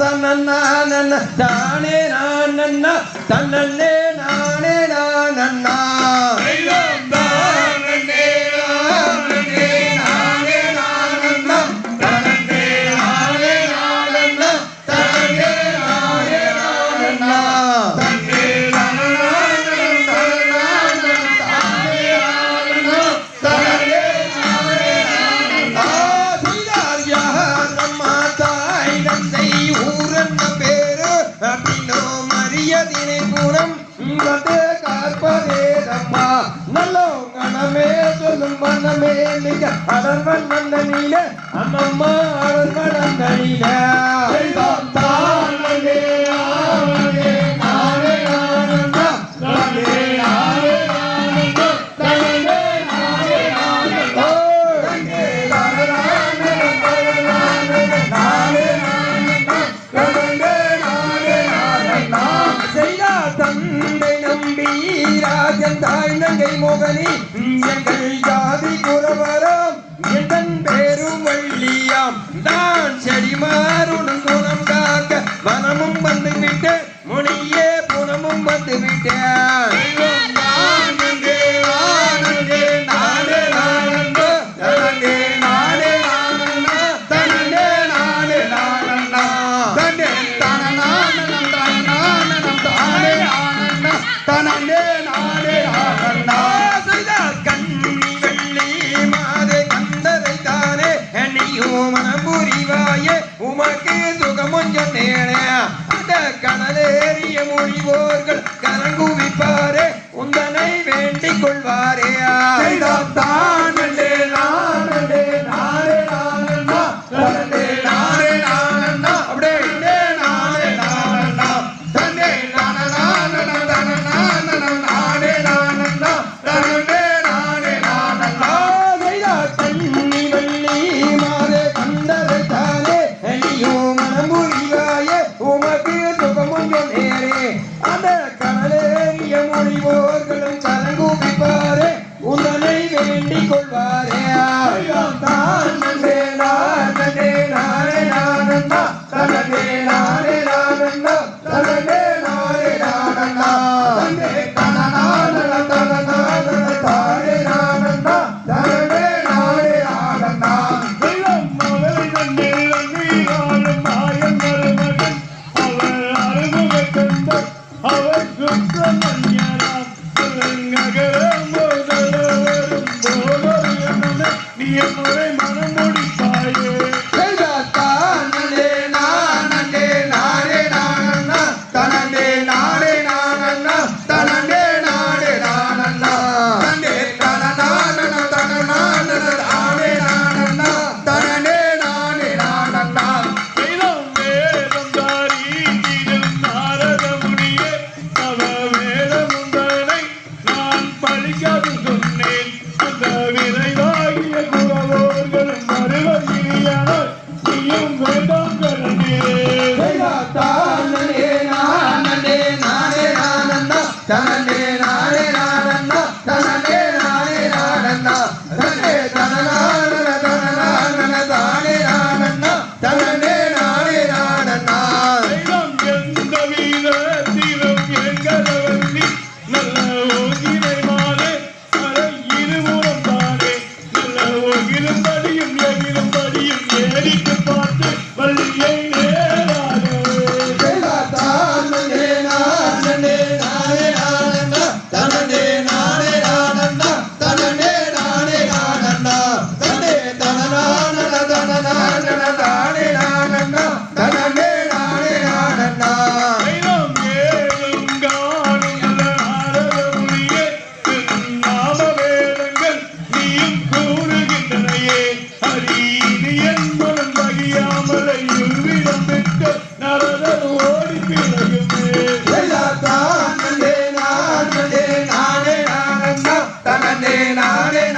தன்னே நான் நன்னா தன்னே ஜீவந்தே கற்பதே நம்மா நல்ல மனமே சொல்லும் மனமே மிக அடர்வன் நல்ல நீல அம்மம்மா அடர்வன என் தாய் நங்கை மோகனி எங்கள் ஜாதி குறவரம். எந்தன் பேரும் வள்ளியாம். தான் செடி மாறுடன் குணம் காக்க வனமும் வந்து முனியே புனமும் வந்து யோமனம் புரிவாய உமக்கு சுகமொஞ்சம் நேர. அந்த கடலேறிய மொழிவோர்கள் கரங்குவிப்பாரே உந்தனை வேண்டிக் கொள்வாரே. ਵਾਰਿਆ ਤਾਂ ਨੰਦੇ ਨਾਲ Hare